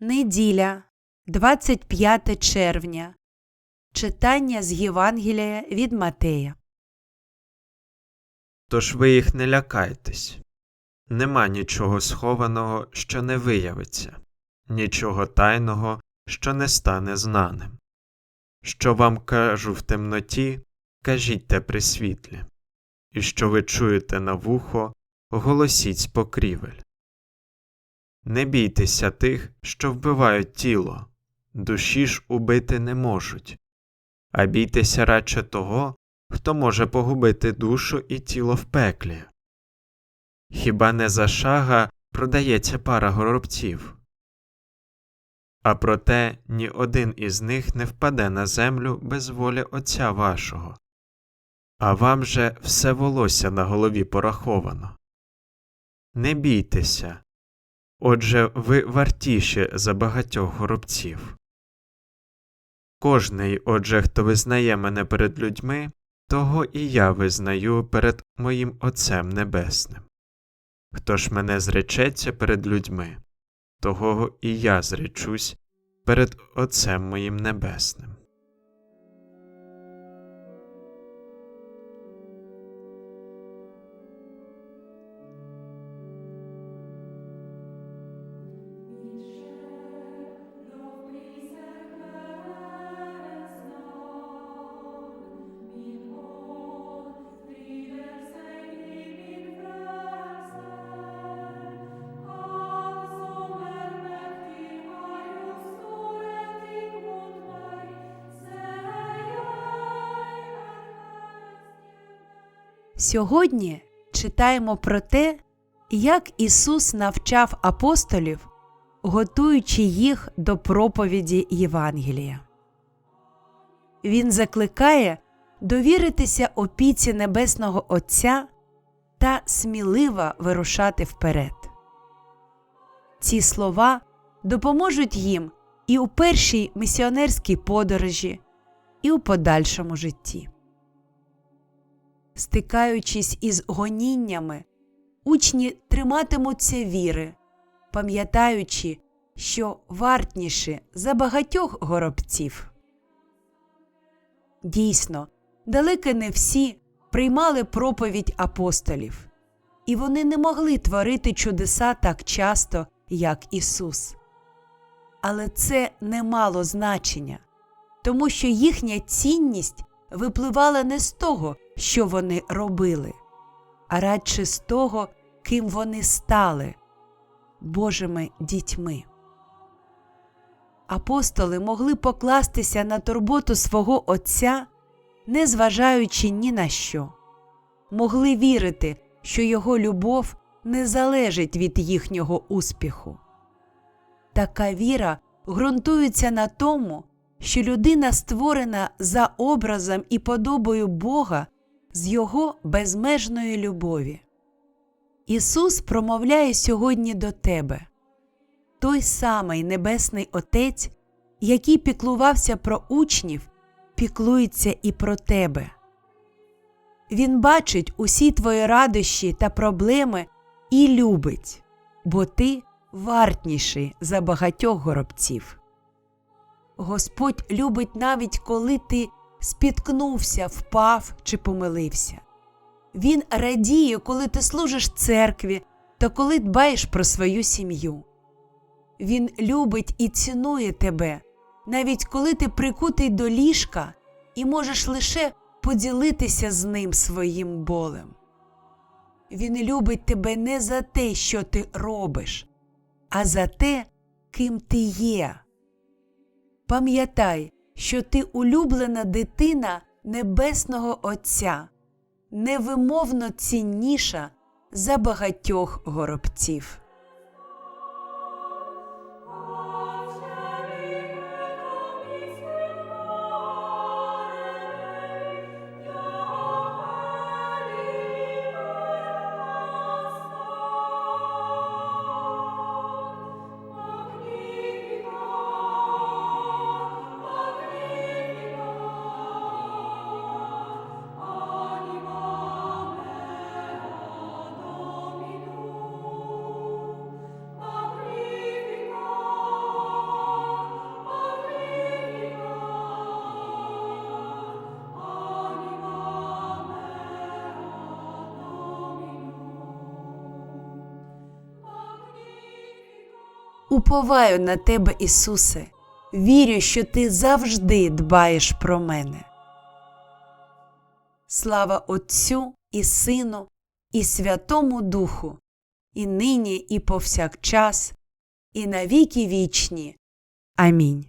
Неділя, 25 червня. Читання з Євангелія від Матея. Тож ви їх не лякайтесь. Нема нічого схованого, що не виявиться, нічого тайного, що не стане знаним. Що вам кажу в темноті, кажіть те при світлі, і що ви чуєте на вухо, голосіть покрівель. Не бійтеся тих, що вбивають тіло, душі ж убити не можуть, а бійтеся радше того, хто може погубити душу і тіло в пеклі. Хіба не за шага продається пара горобців? А проте ні один із них не впаде на землю без волі Отця вашого, а вам же все волосся на голові пораховано. Не бійтеся, отже ви вартіші за багатьох горобців. Кожний, отже, хто визнає мене перед людьми, того і я визнаю перед моїм Отцем Небесним. Хто ж мене зречеться перед людьми, того і я зречусь перед Отцем моїм Небесним. Сьогодні читаємо про те, як Ісус навчав апостолів, готуючи їх до проповіді Євангелія. Він закликає довіритися опіці Небесного Отця та сміливо вирушати вперед. Ці слова допоможуть їм і у першій місіонерській подорожі, і у подальшому житті. Стикаючись із гоніннями, учні триматимуться віри, пам'ятаючи, що вартніші за багатьох горобців. Дійсно, далеко не всі приймали проповідь апостолів, і вони не могли творити чудеса так часто, як Ісус. Але це не мало значення, тому що їхня цінність випливала не з того, що вони робили, а радше з того, ким вони стали Божими дітьми. Апостоли могли покластися на турботу свого Отця, не зважаючи ні на що, могли вірити, що його любов не залежить від їхнього успіху. Така віра ґрунтується на тому, що людина створена за образом і подобою Бога з Його безмежної любові. Ісус промовляє сьогодні до тебе той самий Небесний Отець, який піклувався про учнів, піклується і про тебе. Він бачить усі твої радощі та проблеми і любить, бо ти вартніший за багатьох горобців. Господь любить навіть коли ти спіткнувся, впав чи помилився. Він радіє, коли ти служиш церкві та коли дбаєш про свою сім'ю. Він любить і цінує тебе, навіть коли ти прикутий до ліжка і можеш лише поділитися з ним своїм болем. Він любить тебе не за те, що ти робиш, а за те, ким ти є. Пам'ятай, що ти улюблена дитина Небесного Отця, невимовно цінніша за багатьох горобців. Уповаю на тебе, Ісусе, вірю, що ти завжди дбаєш про мене. Слава Отцю і Сину, і Святому Духу, і нині, і повсякчас, і навіки вічні. Амінь.